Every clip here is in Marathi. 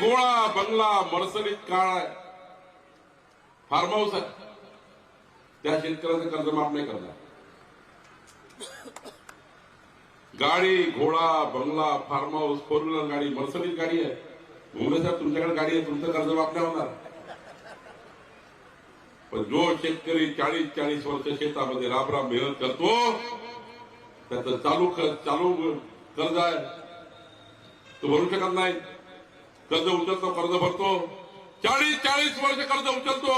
घोळा बंगला मरसलीत काळ आहे. फार्म हाऊस आहे. त्या शेतकऱ्याचं कर्ज माफ नाही करणार. गाडी घोडा बंगला फार्म हाऊस फोर व्हीलर गाडी मर्सडीज गाडी आहे. भुमरे साहेब तुमच्याकडे गाडी आहे तुमचं कर्ज माफ नाही होणार. पण जो शेतकरी चाळीस चाळीस वर्ष शेतामध्ये राबराब मेहनत करतो त्याचं चालू खर्च चालू कर्ज आहे. तो भरू शकत नाही. कर्ज उचलतो कर्ज भरतो. चाळीस चाळीस वर्ष कर्ज उचलतो.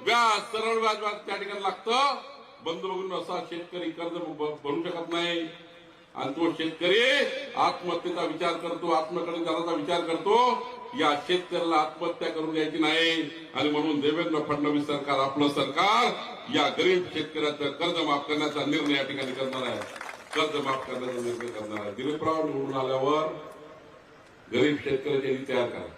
व्याज सरळ व्याज व्याज त्या ठिकाणी लागतं. बंद बघून असा शेतकरी कर्ज भरू शकत नाही. आणि तो शेतकरी आत्महत्येचा विचार करतो आत्मकडे जाण्याचा विचार करतो. या शेतकऱ्याला आत्महत्या करून द्यायची नाही. आणि म्हणून देवेंद्र फडणवीस सरकार आपलं सरकार या गरीब शेतकऱ्याचं कर्ज माफ करण्याचा निर्णय या ठिकाणी करणार आहे. कर्ज माफ करण्याचा निर्णय करणार आहे. दिलीपराव निवडून आल्यावर गरीब शेतकऱ्याची विचार करा.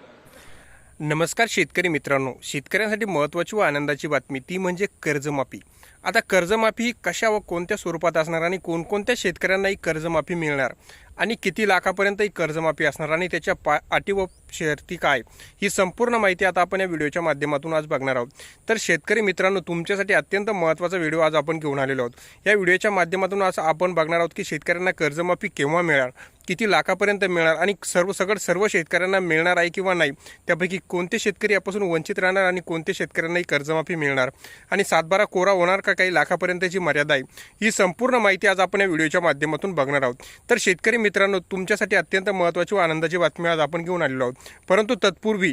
नमस्कार शेतकरी मित्रांनो. शेतकऱ्यांसाठी महत्त्वाची व आनंदाची बातमी ती म्हणजे कर्जमाफी. आता कर्जमाफी ही कशा व कोणत्या स्वरूपात असणार आणि कोणकोणत्या शेतकऱ्यांना ही कर्जमाफी मिळणार? आणि किती लाखापर्यंत ही कर्जमाफी असणार आणि त्याच्या पा अटी व शर्ती काय? ही संपूर्ण माहिती आता आपण या व्हिडिओच्या माध्यमातून आज बघणार आहोत. तर शेतकरी मित्रांनो तुमच्यासाठी अत्यंत महत्त्वाचा व्हिडिओ आज आपण घेऊन आलेलो आहोत. या व्हिडिओच्या माध्यमातून आज आपण बघणार आहोत की शेतकऱ्यांना कर्जमाफी केव्हा मिळणार किती लाखापर्यंत मिळणार आणि सर्व सगळं सर्व शेतकऱ्यांना मिळणार आहे किंवा नाही? त्यापैकी कोणते शेतकरी यापासून वंचित राहणार आणि कोणते शेतकऱ्यांनाही कर्जमाफी मिळणार? आणि सातबारा कोरा होणार का काही लाखापर्यंतची मर्यादा आहे? ही संपूर्ण माहिती आज आपण या व्हिडिओच्या माध्यमातून बघणार आहोत. तर शेतकरी मित्रांनो तुमच्यासाठी अत्यंत महत्त्वाची व आनंदाची बातमी आज आपण घेऊन आलेलो आहोत. परंतु तत्पूर्वी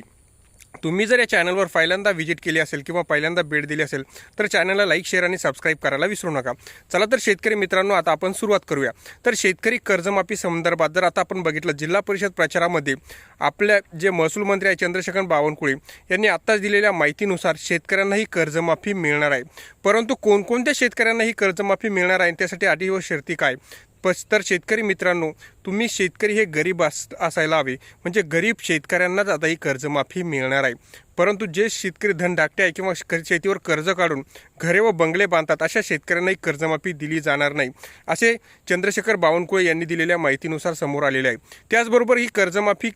तुम्ही जर या चॅनलवर पहिल्यांदा व्हिजिट केली असेल किंवा पहिल्यांदा भेट दिली असेल तर चॅनलला लाईक शेअर आणि सबस्क्राईब करायला विसरू नका. चला तर शेतकरी मित्रांनो आता आपण सुरुवात करूया. तर शेतकरी कर्जमाफी संदर्भात जर आता आपण बघितलं जिल्हा परिषद प्रचारामध्ये आपल्या जे महसूल मंत्री आहे चंद्रशेखर बावनकुळे यांनी आत्ताच दिलेल्या माहितीनुसार शेतकऱ्यांना ही कर्जमाफी मिळणार आहे. परंतु कोणकोणत्या शेतकऱ्यांना ही कर्जमाफी मिळणार आहे त्यासाठी अटी व शर्ती काय? पस तर शेतकरी मित्रांनो तुम्ही शेतकरी हे गरीब अस असायला हवे. म्हणजे गरीब शेतकऱ्यांनाच आता ही कर्जमाफी मिळणार आहे. परंतु जे शेतकरी धन धाकटे आहे किंवा शेतीवर कर्ज काढून घरे व बंगले बांधतात अशा शेतकऱ्यांनाही कर्जमाफी दिली जाणार नाही. असे चंद्रशेखर बावनकुळे यांनी दिलेल्या माहितीनुसार समोर आलेले आहे. त्याचबरोबर ही कर्जमाफी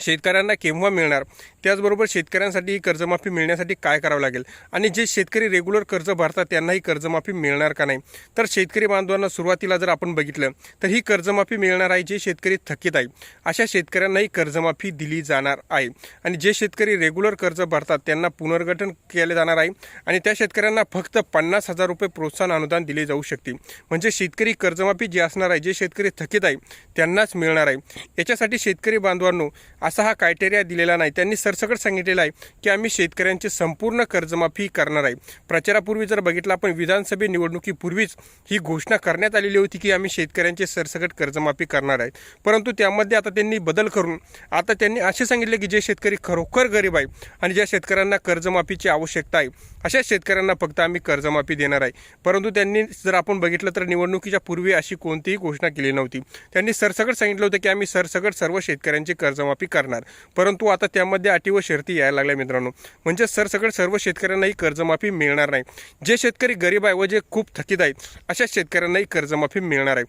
शेतकऱ्यांना केव्हा मिळणार? त्याचबरोबर शेतकऱ्यांसाठी ही कर्जमाफी मिळण्यासाठी काय करावं लागेल? आणि जे शेतकरी रेग्युलर कर्ज भरतात त्यांनाही कर्जमाफी मिळणार का नाही? तर शेतकरी बांधवांना सुरुवातीला जर आपण बघितलं तर ही कर्जमाफी मिळणार आहे जे शेतकरी थकीत आहे अशा शेतकऱ्यांनाही कर्जमाफी दिली जाणार आहे. आणि जे शेतकरी रेग्युलर कर्ज भरतात त्यांना पुनर्गठन केले जाणार आहे. आणि त्या शेतकऱ्यांना फक्त पन्नास हजार रुपये प्रोत्साहन अनुदान दिले जाऊ शकते म्हणजे शेतकरी कर्जमाफी जी असणार आहे जे शेतकरी थकीत आहे त्यांनाच मिळणार आहे. याच्यासाठी शेतकरी बांधवांनो असा हा क्रायटेरिया दिलेला नाही. त्यांनी सरसकट सांगितलेलं आहे की आम्ही शेतकऱ्यांची संपूर्ण कर्जमाफी करणार आहे. प्रचारापूर्वी जर बघितलं आपण विधानसभे निवडणुकीपूर्वीच ही घोषणा करण्यात आलेली होती की आम्ही शेतकऱ्यांची सरसकट कर्जमाफी करणार आहे. परंतु त्यामध्ये आता त्यांनी बदल करून आता त्यांनी असे सांगितले की जे शेतकरी खरोखर गरीब आहे आणि ज्या शेतकऱ्यांना कर्जमाफीची आवश्यकता आहे अशा शेतकऱ्यांना फक्त आम्ही कर्जमाफी देणार आहे. परंतु त्यांनी जर आपण बघितलं तर निवडणुकीच्या पूर्वी अशी कोणतीही घोषणा केली नव्हती. त्यांनी सरसकट सांगितलं होतं की आम्ही सरसकट सर्व शेतकऱ्यांची कर्जमाफी करणार. परंतु आता त्यामध्ये अटी व शर्ती यायला लागल्या मित्रांनो. म्हणजे सरसकट सर्व शेतकऱ्यांनाही कर्जमाफी मिळणार नाही. जे शेतकरी गरीब आहे व जे खूप थकीत आहेत अशा शेतकऱ्यांनाही कर्जमाफी मिळणार आहे.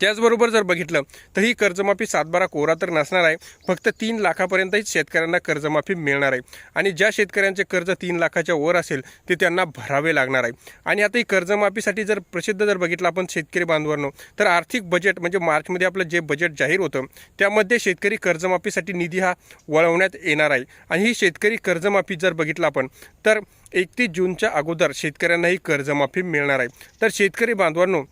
त्याचबरोबर जर बघितलं तर ही कर्जमाफी सातबारा कोरा तर नसणार आहे. फक्त तीन लाखापर्यंतच शेतकऱ्यांना कर्जमाफी मिळणार आहे. आणि ज्या शेतकऱ्यांचे कर्ज तीन लाखाच्या वर असेल ते त्यांना भरावे लागणार आहे. आणि आता ही कर्जमाफीसाठी जर प्रसिद्ध जर बघितलं आपण शेतकरी बांधवांनो तर आर्थिक बजेट म्हणजे मार्चमध्ये आपलं जे बजेट जाहीर होतं त्यामध्ये शेतकरी कर्जमाफीसाठी निधी हा वळवण्यात येणार आहे. आणि ही शेतकरी कर्जमाफी जर बघितलं आपण तर एकतीस जूनच्या अगोदर शेतकऱ्यांना ही कर्जमाफी मिळणार आहे. तर शेतकरी बांधवांनो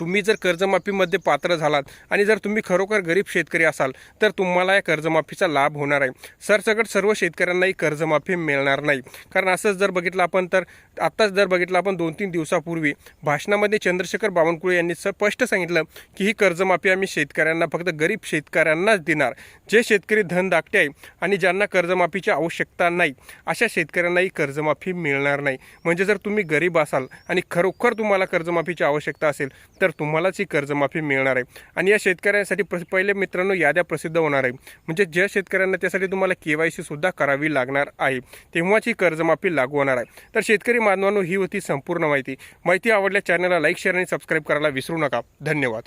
तुम्ही जर कर्जमाफीमध्ये पात्र झालात आणि जर तुम्ही खरोखर गरीब शेतकरी असाल तर तुम्हाला या कर्जमाफीचा लाभ होणार आहे. सरसकट सर्व शेतकऱ्यांनाही कर्जमाफी मिळणार नाही. कारण असंच जर बघितलं आपण तर आत्ताच जर बघितलं आपण दोन तीन दिवसापूर्वी भाषणामध्ये चंद्रशेखर बावनकुळे यांनी स्पष्ट सांगितलं की ही कर्जमाफी आम्ही शेतकऱ्यांना फक्त गरीब शेतकऱ्यांनाच देणार. जे शेतकरी धन धाकटे आहे आणि ज्यांना कर्जमाफीची आवश्यकता नाही अशा शेतकऱ्यांनाही कर्जमाफी मिळणार नाही. म्हणजे जर तुम्ही गरीब असाल आणि खरोखर तुम्हाला कर्जमाफीची आवश्यकता असेल तर तुम्हालाच ही कर्जमाफी मिळणार आहे. आणि या शेतकऱ्यांसाठी प्र पहिले मित्रांनो याद्या प्रसिद्ध होणार आहे. म्हणजे ज्या शेतकऱ्यांना त्यासाठी तुम्हाला के वाय सी सुद्धा करावी लागणार आहे तेव्हाच ही कर्जमाफी लागू होणार आहे. तर शेतकरी मानवांनो ही होती संपूर्ण माहिती. माहिती आवडल्या चॅनलला लाईक शेअर आणि सबस्क्राईब करायला विसरू नका. धन्यवाद.